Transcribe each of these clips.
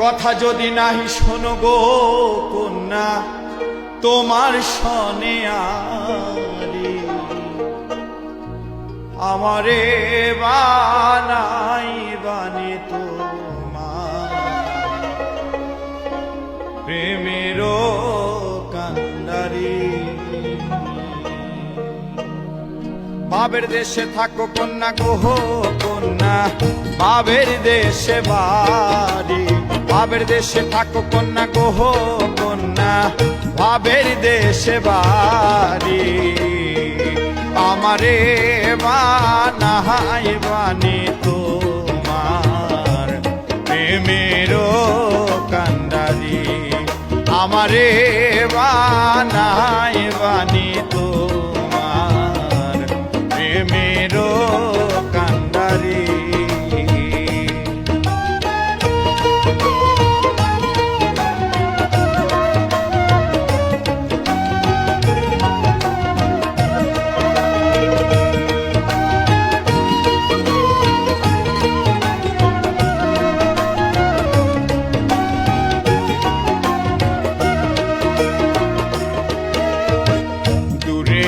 কথা যদি নাহি শোনো গো কন্যা, তোমার সনে আমারে বানাই বানি তোমার প্রেমের কান্দারি বাবের দেশে থাকো কন্যা গোহ কন্যা, বাবের দেশে বাড়ি। বাবের দেশে থাকো কন্যা গোহ কন্যা। বাবের দেশে বাড়ি। আমারে বানাই বানি তোমার। প্রেমেরও কান্দারি আমারে বানাই বানি তোমার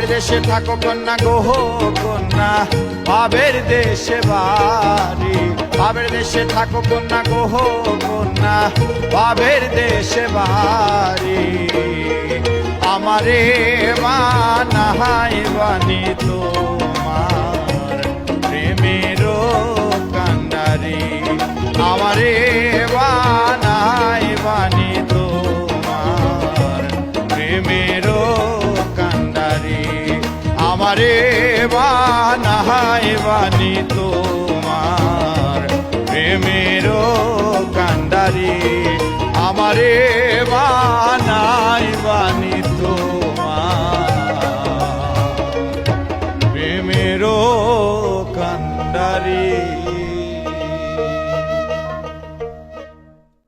বাবের দেশে থাকো কন্যা গোহ কন্যা। বাবের দেশে বাড়ি। বাবের দেশে থাকো কন্যা গোহ কন্যা। বাবের দেশে বাড়ি। আমারে বানাই বানি তোমার। প্রেমেরও কান্দারি আমারে আমারে বানাই বানি তোমার। প্রেমেরও কান্দারি আমারে বানাই বানি তোমার। প্রেমেরও কান্দারি